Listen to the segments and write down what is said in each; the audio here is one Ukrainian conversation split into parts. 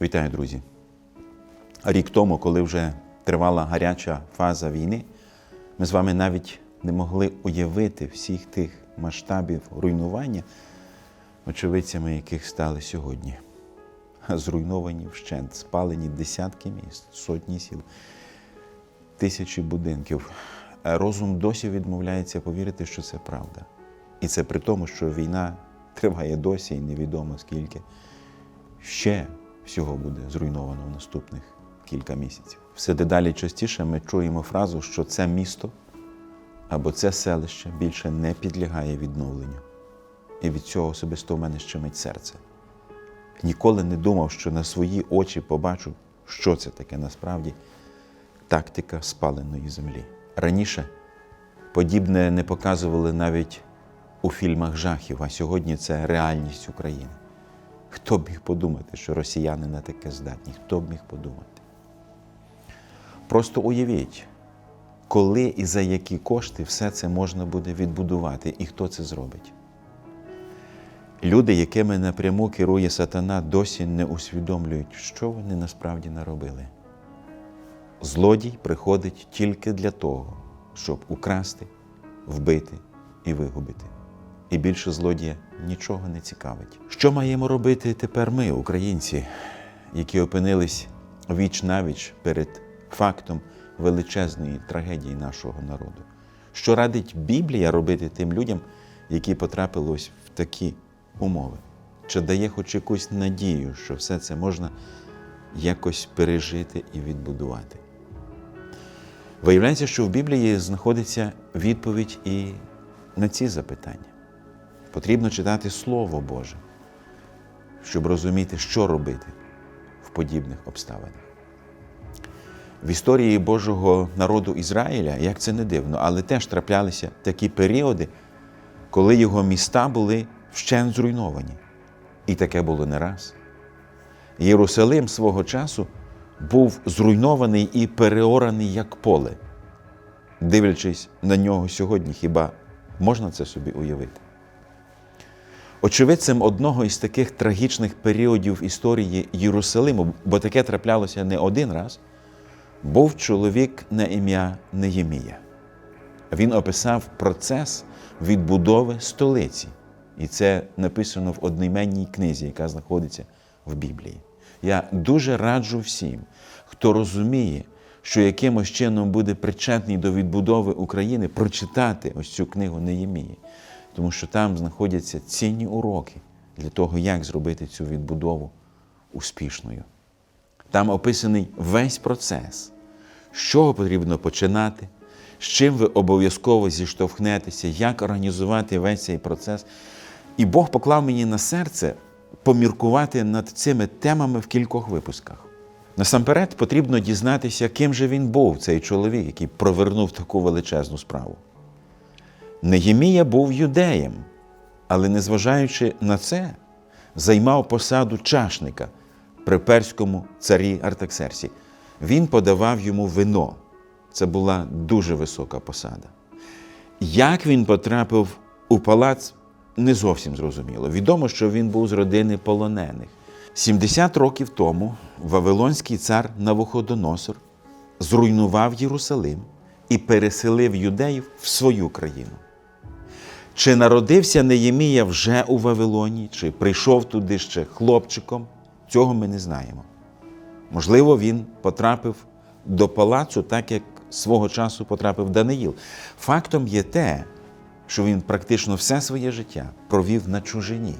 Вітаю, друзі! Рік тому, коли вже тривала гаряча фаза війни, ми з вами навіть не могли уявити всіх тих масштабів руйнування, очевидцями яких стали сьогодні. Зруйновані вщент, спалені десятки міст, сотні сіл, тисячі будинків. Розум досі відмовляється повірити, що це правда. І це при тому, що війна триває досі і невідомо скільки ще всього буде зруйновано в наступних кілька місяців. Все дедалі частіше ми чуємо фразу, що це місто або це селище більше не підлягає відновленню. І від цього особисто в мене щемить серце. Ніколи не думав, що на свої очі побачу, що це таке насправді тактика спаленої землі. Раніше подібне не показували навіть у фільмах жахів, а сьогодні це реальність України. Хто б міг подумати, що росіяни на таке здатні? Хто б міг подумати? Просто уявіть, коли і за які кошти все це можна буде відбудувати, і хто це зробить. Люди, якими напряму керує сатана, досі не усвідомлюють, що вони насправді наробили. Злодій приходить тільки для того, щоб украсти, вбити і вигубити. І більше злодія нічого не цікавить. Що маємо робити тепер ми, українці, які опинились віч навіч перед фактом величезної трагедії нашого народу? Що радить Біблія робити тим людям, які потрапили ось в такі умови? Чи дає хоч якусь надію, що все це можна якось пережити і відбудувати? Виявляється, що в Біблії знаходиться відповідь і на ці запитання. Потрібно читати Слово Боже, щоб розуміти, що робити в подібних обставинах. В історії Божого народу Ізраїля, як це не дивно, але теж траплялися такі періоди, коли його міста були вщент зруйновані. І таке було не раз. Єрусалим свого часу був зруйнований і переораний як поле. Дивлячись на нього сьогодні, хіба можна це собі уявити? Очевидцем одного із таких трагічних періодів історії Єрусалиму, бо таке траплялося не один раз, був чоловік на ім'я Неємія. Він описав процес відбудови столиці. І це написано в одноіменній книзі, яка знаходиться в Біблії. Я дуже раджу всім, хто розуміє, що якимось чином буде причетний до відбудови України, прочитати ось цю книгу Неємії. Тому що там знаходяться цінні уроки для того, як зробити цю відбудову успішною. Там описаний весь процес, з чого потрібно починати, з чим ви обов'язково зіштовхнетеся, як організувати весь цей процес. І Бог поклав мені на серце поміркувати над цими темами в кількох випусках. Насамперед потрібно дізнатися, ким же він був, цей чоловік, який провернув таку величезну справу. Неємія був юдеєм, але, незважаючи на це, займав посаду чашника при перському царі Артаксерсі. Він подавав йому вино. Це була дуже висока посада. Як він потрапив у палац, не зовсім зрозуміло. Відомо, що він був з родини полонених. 70 років тому Вавилонський цар Навуходоносор зруйнував Єрусалим і переселив юдеїв в свою країну. Чи народився Неємія вже у Вавилоні, чи прийшов туди ще хлопчиком, цього ми не знаємо. Можливо, він потрапив до палацу, так як свого часу потрапив Даниїл. Фактом є те, що він практично все своє життя провів на чужині.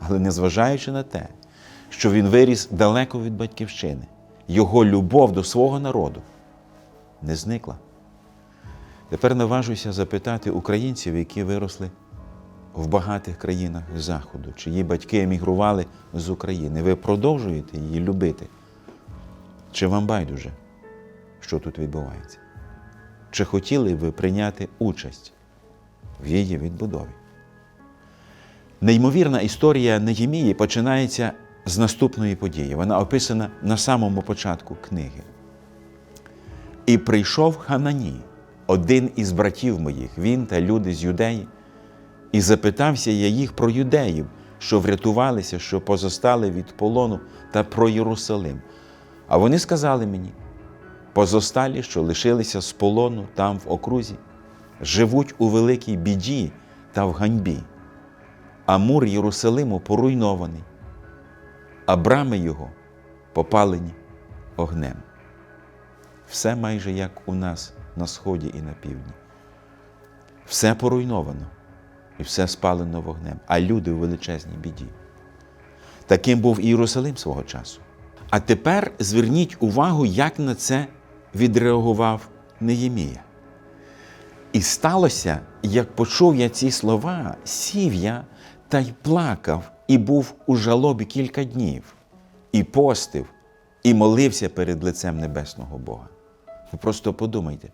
Але незважаючи на те, що він виріс далеко від батьківщини, його любов до свого народу не зникла. Тепер наважуся запитати українців, які виросли в багатих країнах Заходу, чиї батьки емігрували з України. Ви продовжуєте її любити? Чи вам байдуже, що тут відбувається? Чи хотіли ви прийняти участь в її відбудові? Неймовірна історія Неємії починається з наступної події. Вона описана на самому початку книги. І прийшов Ханані, один із братів моїх, він та люди з юдеї, і запитався я їх про юдеїв, що врятувалися, що позостали від полону та про Єрусалим. А вони сказали мені: позосталі, що лишилися з полону там в окрузі, живуть у великій біді та в ганьбі, а мур Єрусалиму поруйнований, а брами його попалені огнем. Все майже як у нас на сході і на півдні. Все поруйновано і все спалено вогнем, а люди у величезній біді. Таким був і Єрусалим свого часу. А тепер зверніть увагу, як на це відреагував Неємія. І сталося, як почув я ці слова, сів я та й плакав, і був у жалобі кілька днів, і постив, і молився перед лицем небесного Бога. Ви просто подумайте.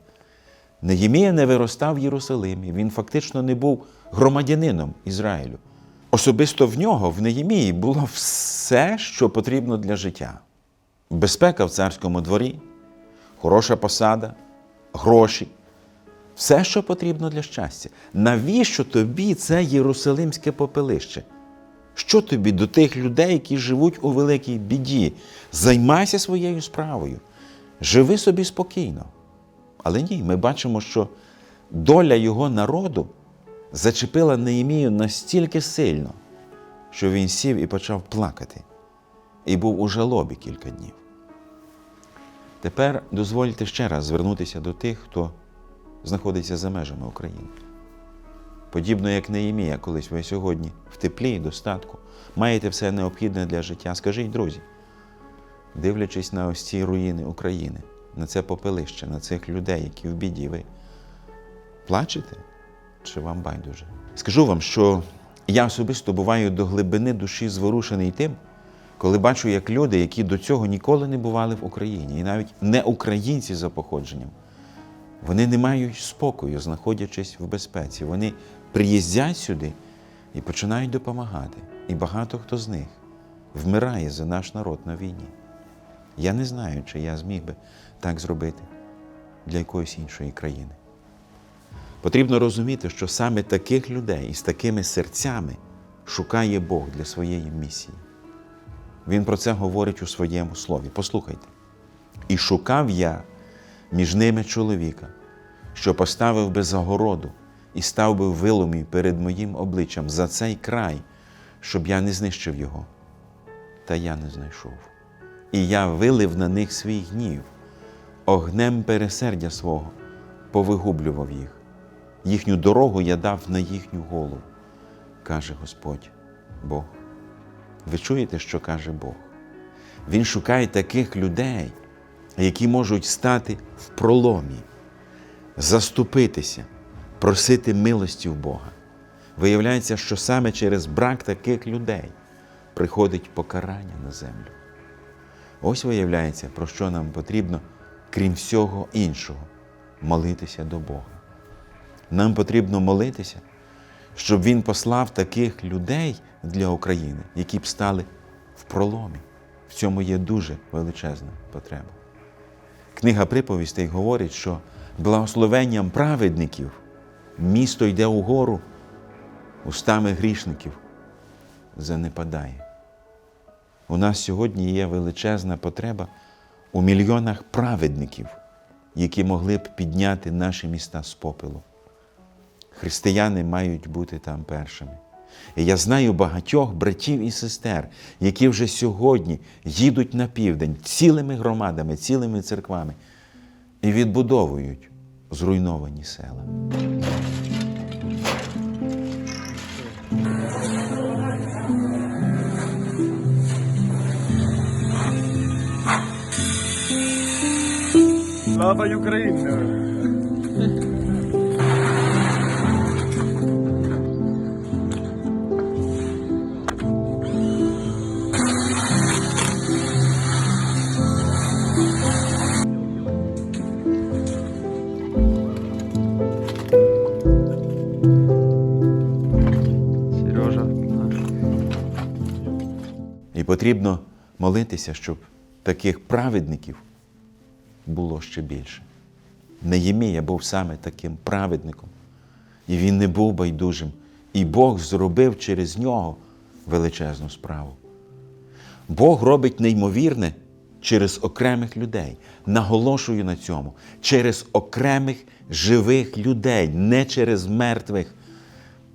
Неємія не виростав в Єрусалимі, він фактично не був громадянином Ізраїлю. Особисто в нього, в Неємії, було все, що потрібно для життя: безпека в царському дворі, хороша посада, гроші, все, що потрібно для щастя. Навіщо тобі це Єрусалимське попелище? Що тобі до тих людей, які живуть у великій біді? Займайся своєю справою, живи собі спокійно. Але ні, ми бачимо, що доля його народу зачепила Неємію настільки сильно, що він сів і почав плакати, і був у жалобі кілька днів. Тепер дозвольте ще раз звернутися до тих, хто знаходиться за межами України. Подібно як Неємія, колись ви сьогодні в теплі і достатку, маєте все необхідне для життя. Скажіть, друзі, дивлячись на ось ці руїни України, на це попелище, на цих людей, які в біді, ви плачете чи вам байдуже? Скажу вам, що я особисто буваю до глибини душі зворушений тим, коли бачу, як люди, які до цього ніколи не бували в Україні, і навіть не українці за походженням, вони не мають спокою, знаходячись в безпеці. Вони приїздять сюди і починають допомагати. І багато хто з них вмирає за наш народ на війні. Я не знаю, чи я зміг би так зробити для якоїсь іншої країни. Потрібно розуміти, що саме таких людей із такими серцями шукає Бог для своєї місії. Він про це говорить у своєму слові. Послухайте. І шукав я між ними чоловіка, що поставив би загороду і став би виломі перед моїм обличчям за цей край, щоб я не знищив його. Та я не знайшов. І я вилив на них свій гнів, огнем пересердя свого повигублював їх. Їхню дорогу я дав на їхню голову, каже Господь Бог. Ви чуєте, що каже Бог? Він шукає таких людей, які можуть стати в проломі, заступитися, просити милості в Бога. Виявляється, що саме через брак таких людей приходить покарання на землю. Ось виявляється, про що нам потрібно, крім всього іншого, молитися до Бога. Нам потрібно молитися, щоб Він послав таких людей для України, які б стали в проломі. В цьому є дуже величезна потреба. Книга приповістей говорить, що благословенням праведників місто йде угору, устами грішників занепадає. У нас сьогодні є величезна потреба у мільйонах праведників, які могли б підняти наші міста з попелу. Християни мають бути там першими. І я знаю багатьох братів і сестер, які вже сьогодні їдуть на південь цілими громадами, цілими церквами і відбудовують зруйновані села. Слава Україні! Сережа. І потрібно молитися, щоб таких праведників було ще більше. Неємія був саме таким праведником, і він не був байдужим. І Бог зробив через нього величезну справу. Бог робить неймовірне через окремих людей. Наголошую на цьому, через окремих живих людей, не через мертвих,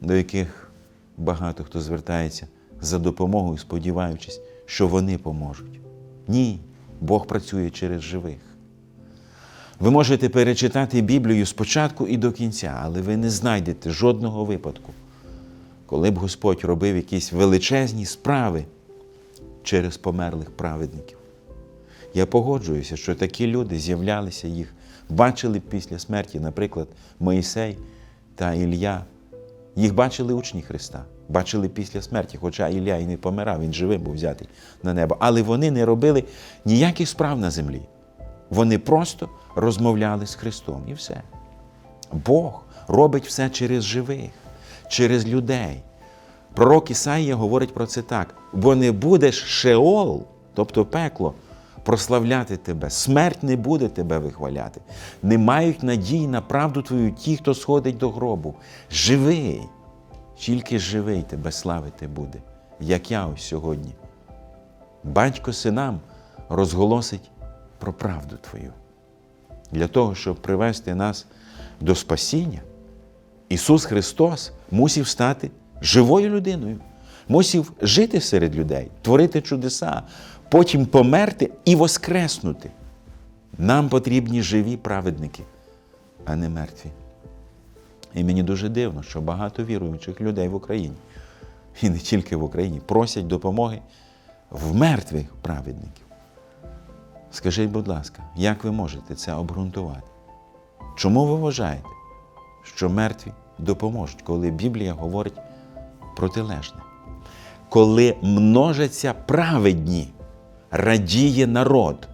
до яких багато хто звертається за допомогою, сподіваючись, що вони поможуть. Ні, Бог працює через живих. Ви можете перечитати Біблію спочатку і до кінця, але ви не знайдете жодного випадку, коли б Господь робив якісь величезні справи через померлих праведників. Я погоджуюся, що такі люди з'являлися, їх бачили після смерті, наприклад, Моїсей та Ілля. Їх бачили учні Христа, бачили після смерті, хоча Ілля і не помирав, він живим був взятий на небо. Але вони не робили ніяких справ на землі. Вони просто розмовляли з Христом і все. Бог робить все через живих, через людей. Пророк Ісаїя говорить про це так: бо не будеш шеол, тобто пекло, прославляти тебе, смерть не буде тебе вихваляти. Не мають надії на правду твою ті, хто сходить до гробу. Живий, тільки живий тебе славити буде, як я ось сьогодні. Батько синам розголосить про правду Твою. Для того, щоб привести нас до спасіння, Ісус Христос мусив стати живою людиною, мусив жити серед людей, творити чудеса, потім померти і воскреснути. Нам потрібні живі праведники, а не мертві. І мені дуже дивно, що багато віруючих людей в Україні, і не тільки в Україні, просять допомоги в мертвих праведників. Скажіть, будь ласка, як ви можете це обґрунтувати? Чому ви вважаєте, що мертві допоможуть, коли Біблія говорить протилежне? Коли множаться праведні, радіє народ,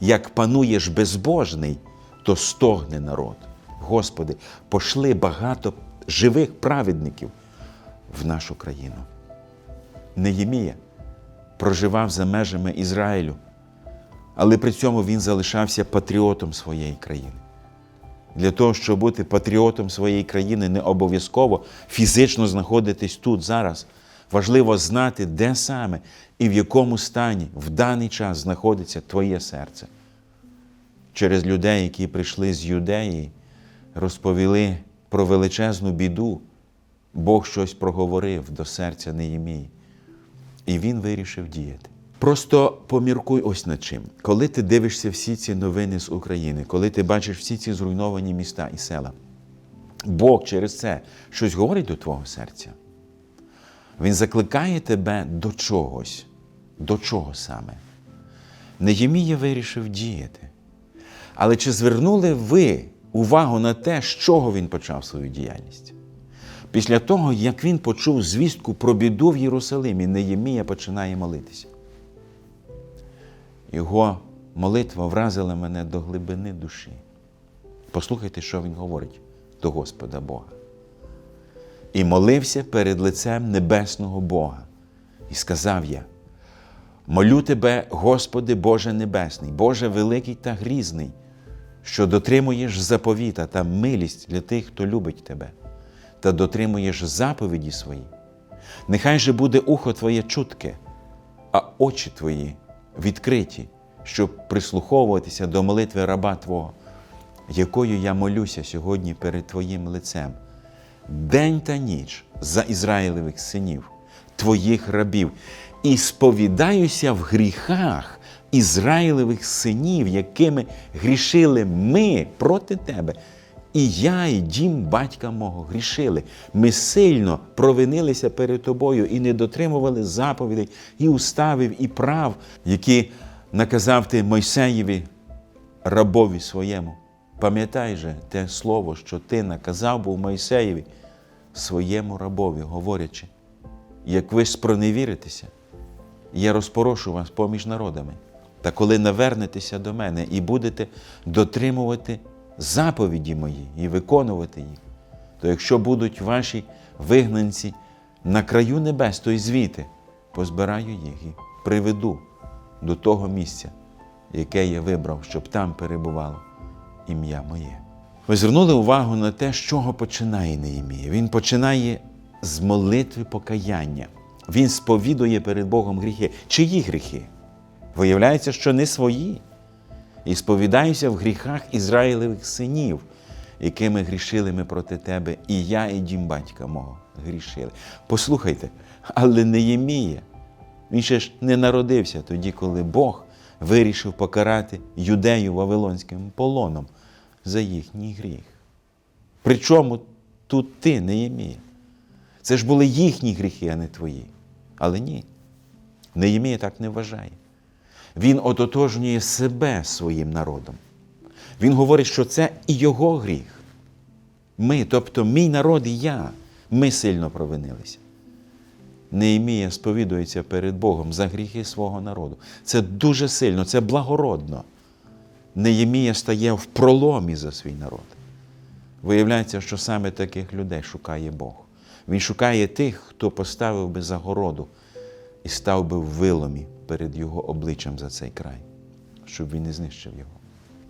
як пануєш безбожний, то стогне народ. Господи, пошли багато живих праведників в нашу країну. Неємія проживав за межами Ізраїлю, але при цьому він залишався патріотом своєї країни. Для того, щоб бути патріотом своєї країни, не обов'язково фізично знаходитись тут зараз. Важливо знати, де саме і в якому стані в даний час знаходиться твоє серце. Через людей, які прийшли з юдеї, розповіли про величезну біду, Бог щось проговорив до серця Неємії. І він вирішив діяти. Просто поміркуй ось над чим. Коли ти дивишся всі ці новини з України, коли ти бачиш всі ці зруйновані міста і села, Бог через це щось говорить до твого серця. Він закликає тебе до чогось. До чого саме? Неємія вирішив діяти. Але чи звернули ви увагу на те, з чого він почав свою діяльність? Після того, як він почув звістку про біду в Єрусалимі, Неємія починає молитися. Його молитва вразила мене до глибини душі. Послухайте, що він говорить до Господа Бога. І молився перед лицем небесного Бога. І сказав я: Молю тебе, Господи Боже Небесний, Боже великий та грізний, що дотримуєш заповіта та милість для тих, хто любить тебе, та дотримуєш заповіді свої. Нехай же буде ухо Твоє чутке, а очі Твої відкриті, щоб прислуховуватися до молитви раба Твого, якою я молюся сьогодні перед Твоїм лицем, день та ніч за Ізраїлевих синів, Твоїх рабів, і сповідаюся в гріхах Ізраїлевих синів, якими грішили ми проти Тебе. І я, і дім батька мого грішили. Ми сильно провинилися перед тобою і не дотримували заповідей і уставів, і прав, які наказав ти Мойсеєві, рабові своєму. Пам'ятай же те слово, що ти наказав був Мойсеєві, своєму рабові, говорячи, як ви спроневіритеся, я розпорошу вас поміж народами. Та коли навернетеся до мене і будете дотримувати заповіді мої і виконувати їх, то якщо будуть ваші вигнанці на краю небес, то й звідти позбираю їх і приведу до того місця, яке я вибрав, щоб там перебувало ім'я моє. Ви звернули увагу на те, з чого починає Неємія. Він починає з молитви покаяння. він сповідує перед Богом гріхи. Чиї гріхи? Виявляється, що не свої. І сповідаюся в гріхах Ізраїлевих синів, якими грішили ми проти тебе, і я, і дім батька мого грішили. Послухайте, але Неємія, він ще ж не народився тоді, коли Бог вирішив покарати юдею Вавилонським полоном за їхній гріх. Причому тут ти, Неємія? Це ж були їхні гріхи, а не твої. Але ні. Неємія так не вважає. Він ототожнює себе своїм народом. Він говорить, що це і його гріх. Ми, тобто мій народ і я, ми сильно провинилися. Неємія сповідується перед Богом за гріхи свого народу. Це дуже сильно, це благородно. Неємія стає в проломі за свій народ. Виявляється, що саме таких людей шукає Бог. Він шукає тих, хто поставив би загороду і став би в виломі перед його обличчям за цей край, щоб він не знищив його.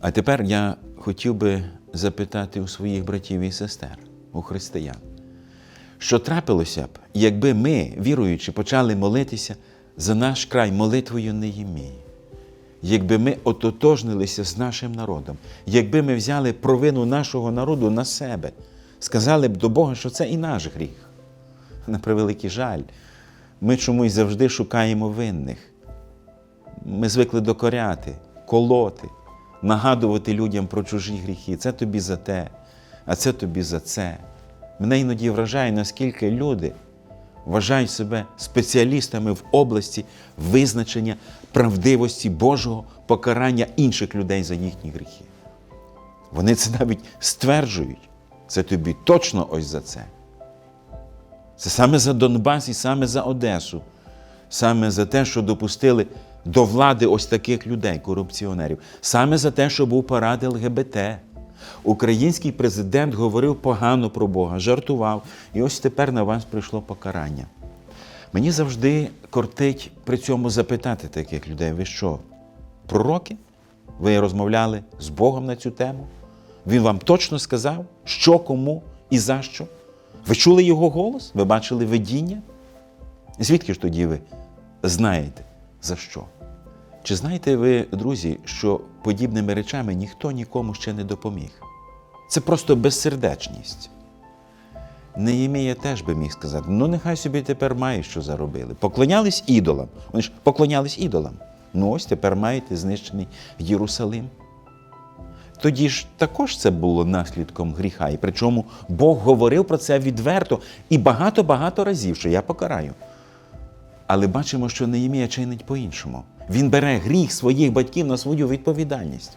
А тепер я хотів би запитати у своїх братів і сестер, у християн, що трапилося б, якби ми, віруючи, почали молитися за наш край молитвою Неємії, якби ми ототожнилися з нашим народом, якби ми взяли провину нашого народу на себе, сказали б до Бога, що це і наш гріх. На превеликий жаль, ми чомусь завжди шукаємо винних. Ми звикли докоряти, колоти, нагадувати людям про чужі гріхи. Це тобі за те, а це тобі за це. Мене іноді вражає, наскільки люди вважають себе спеціалістами в області визначення правдивості Божого покарання інших людей за їхні гріхи. Вони це навіть стверджують. Це тобі точно ось за це. Це саме за Донбас і саме за Одесу, саме за те, що допустили до влади ось таких людей, корупціонерів, саме за те, що був парад ЛГБТ. Український президент говорив погано про Бога, жартував, і ось тепер на вас прийшло покарання. Мені завжди кортить при цьому запитати таких людей: ви що, пророки? Ви розмовляли з Богом на цю тему? Він вам точно сказав, що кому і за що? Ви чули його голос? Ви бачили видіння? Звідки ж тоді ви знаєте за що? Чи знаєте ви, друзі, що подібними речами ніхто нікому ще не допоміг? Це просто безсердечність. Неємія теж би міг сказати: ну нехай собі тепер мають, що заробили. Поклонялись ідолам. Вони ж поклонялись ідолам. Ну ось тепер маєте знищений Єрусалим. Тоді ж також це було наслідком гріха. І причому Бог говорив про це відверто і багато-багато разів, що я покараю. Але бачимо, що Неємія чинить по-іншому. Він бере гріх своїх батьків на свою відповідальність.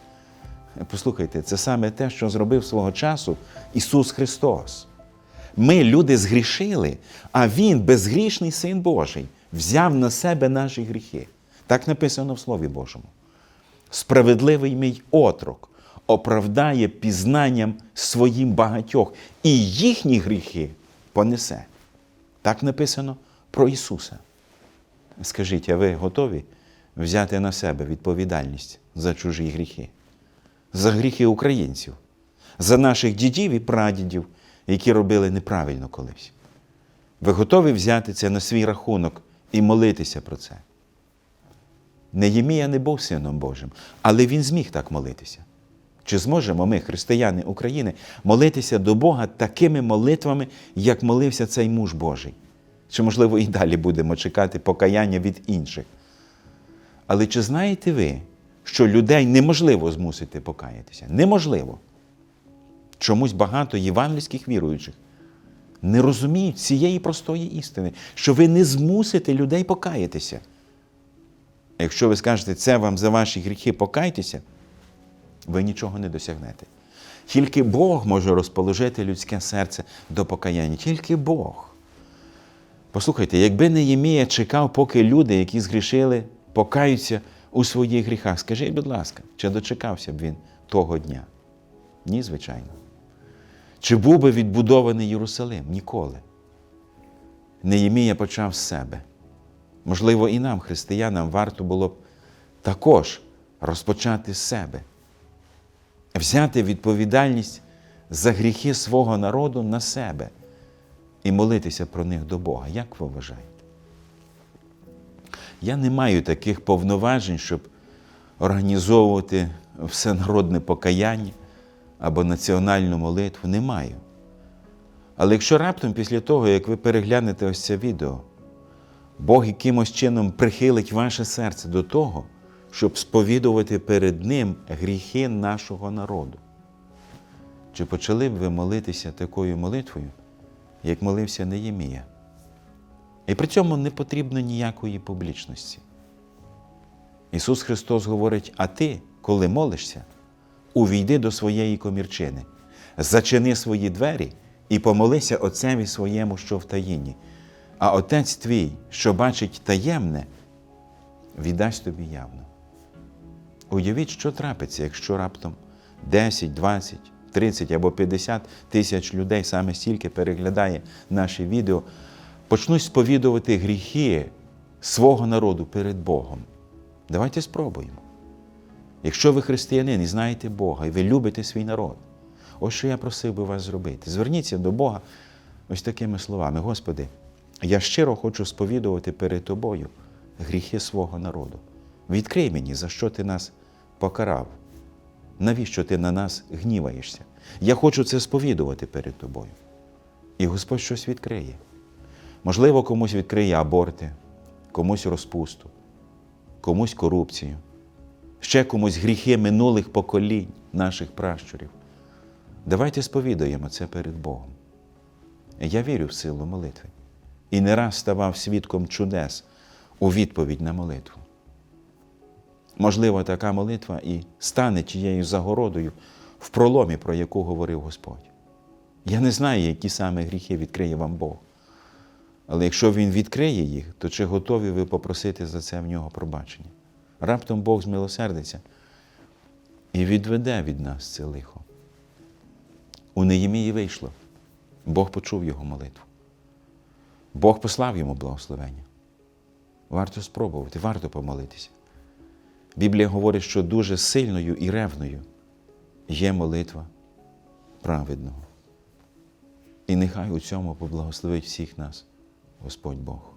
Послухайте, це саме те, що зробив свого часу Ісус Христос. Ми, люди, згрішили, а Він, безгрішний Син Божий, взяв на себе наші гріхи. Так написано в Слові Божому. Справедливий мій отрок оправдає пізнанням своїм багатьох, і їхні гріхи понесе. Так написано про Ісуса. Скажіть, а ви готові взяти на себе відповідальність за чужі гріхи? За гріхи українців, за наших дідів і прадідів, які робили неправильно колись? Ви готові взяти це на свій рахунок і молитися про це? Неємія не був сином Божим, але він зміг так молитися. Чи зможемо ми, християни України, молитися до Бога такими молитвами, як молився цей муж Божий? Чи, можливо, і далі будемо чекати покаяння від інших? Але чи знаєте ви, що людей неможливо змусити покаятися? Неможливо. Чомусь багато євангельських віруючих не розуміють цієї простої істини, що ви не змусите людей покаятися. Якщо ви скажете, це вам за ваші гріхи покайтеся, ви нічого не досягнете. Тільки Бог може розположити людське серце до покаяння. Тільки Бог. Послухайте, якби Неємія чекав, поки люди, які згрішили, покаються у своїх гріхах, скажіть, будь ласка, чи дочекався б він того дня? Ні, звичайно. Чи був би відбудований Єрусалим? Ніколи. Неємія почав з себе. Можливо, і нам, християнам, варто було б також розпочати з себе, взяти відповідальність за гріхи свого народу на себе і молитися про них до Бога. Як ви вважаєте? Я не маю таких повноважень, щоб організовувати всенародне покаяння або національну молитву. Не маю. Але якщо раптом після того, як ви переглянете ось це відео, Бог якимось чином прихилить ваше серце до того, щоб сповідувати перед Ним гріхи нашого народу. Чи почали б ви молитися такою молитвою, як молився Неємія? І при цьому не потрібно ніякої публічності. Ісус Христос говорить: а ти, коли молишся, увійди до своєї комірчини, зачини свої двері і помолися Отцеві своєму, що в таїні. А Отець твій, що бачить таємне, віддасть тобі явно. Уявіть, що трапиться, якщо раптом 10, 20, 30 або 50 тисяч людей саме стільки переглядає наші відео, почнуть сповідувати гріхи свого народу перед Богом. Давайте спробуємо. Якщо ви християнин і знаєте Бога, і ви любите свій народ, ось що я просив би вас зробити. Зверніться до Бога ось такими словами: Господи, я щиро хочу сповідувати перед Тобою гріхи свого народу. Відкрий мені, за що ти нас покарав. Навіщо ти на нас гніваєшся? Я хочу це сповідувати перед тобою. І Господь щось відкриє. Можливо, комусь відкриє аборти, комусь розпусту, комусь корупцію, ще комусь гріхи минулих поколінь наших пращурів. Давайте сповідуємо це перед Богом. Я вірю в силу молитви і не раз ставав свідком чудес у відповідь на молитву. Можливо, така молитва і стане тією загородою в проломі, про яку говорив Господь. Я не знаю, які саме гріхи відкриє вам Бог. Але якщо Він відкриє їх, то чи готові ви попросити за це в нього пробачення? Раптом Бог змилосердиться і відведе від нас це лихо. У Неємії вийшло. Бог почув його молитву. Бог послав йому благословення. Варто спробувати, варто помолитися. Біблія говорить, що дуже сильною і ревною є молитва праведного. І нехай у цьому поблагословить всіх нас Господь Бог.